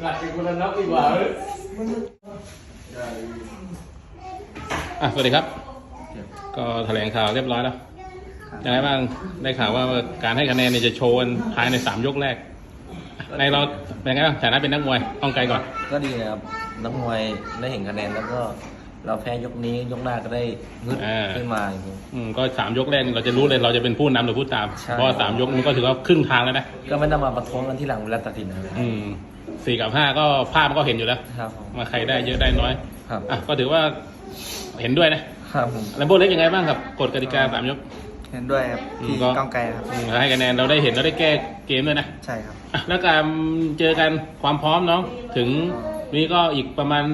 กลัดเป็นคนละนับดีกว่าเว้ยอะสวัสดีครับ ก็แถลงข่าวเรียบร้อยแล้วยังไงบ้างได้ข่าวว่าการให้คะแนนเนี่ยจะโชว์กันภายในสามยกแรก ในเราเป็นไงบ้างฐานะเป็นนักมวยต้องไกลก่อน ก็ดีนะครับนักมวยได้เห็นคะแนนแล้วก็ เราแพ้ยกนี้ยกหน้าก็ได้ฮึดขึ้นมาอย่างนี้ อืมก็สามยกแรกเราจะรู้เลยเราจะเป็นผู้นำหรือผู้ตาม ใช่ เพราะว่าสามยกมันก็ถือว่าครึ่งทางแล้วนะก็ไม่ต้องมาประท้วงกันที่หลังเวลาตัดสินนะครับอืมสี่กับห้าก็ภาพมันก็เห็นอยู่แล้วครับผมมาใครได้เยอะได้น้อยครับอะก็ถือว่าเห็นด้วยนะครับผม แล้วโบเล็กยังไงบ้างครับกฎกติกาสามยก เห็นด้วยครับอืมที่ก็ ก้องไกลครับ อืมให้คะแนนเราได้เห็นเราได้แก้เกมด้วยนะใช่ครับ อะแล้วการเจอกันความพร้อมน้องถึงนี้ก็อีกประมาณ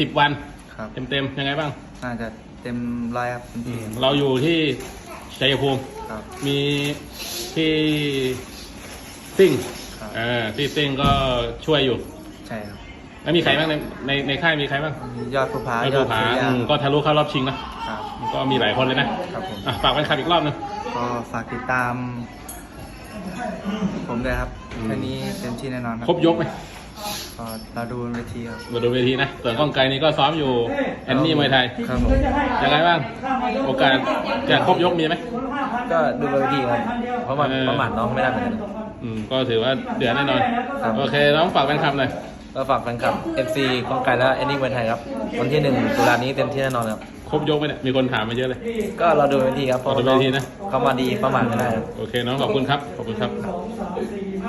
สิบวัน ครับเต็มๆยังไงบ้างน่าจะเต็มร้อยครับเต็มที่เราอยู่ที่ชัยภูมิ ครับ มีที่ซิ่งครับ เออที่ซิ่งก็ช่วยอยู่ ใช่ครับแล้วมีใครบ้างในในในค่ายมีใครบ้างมียอดภูผาไม่ยภูอดผาสุริยาอืมก็ทะลุเข้ารอบชิงนะครับ ก็มีหลายคนเลยนะครับผม อะฝากแฟนคลับอีกรอบหนึง ก็ฝากติดตาม ผมด้วยครับอืมคืนนี้เต็มที่แน่นอนครับ ครบยกไหม ก็เราดูบนเวทีครับ มาดูเวทีนะส่วนกล้องไกลนี่ก็ซ้อมอยู่แอนนี่มวยไทยครับผม ยังไงบ้าง โอกาสจะครบยกมีไหม ก็ดูบนเวทีครับ เพราะว่าเออ ประมาทน้องไม่ได้เหมือนกันอืมก็ถือว่าเดือดแน่นอนครับโอเคน้องฝากแฟนคลับหน่อยก็ฝากแฟนคลับ FC กองไก่และเอ็นดิ้งเวนไทยครับ วันที่หนึ่งตุลานี้เต็มที่แน่นอนครับ ครบยกไหมเนี่ยมีคนถามมาเยอะเลย ก็เราดูบนเวทีครับ เพราะเราดูบนเวทีนะเขามาดีประมาทไม่ได้ครับ โอเคน้องขอบคุณครับ ขอบคุณครับค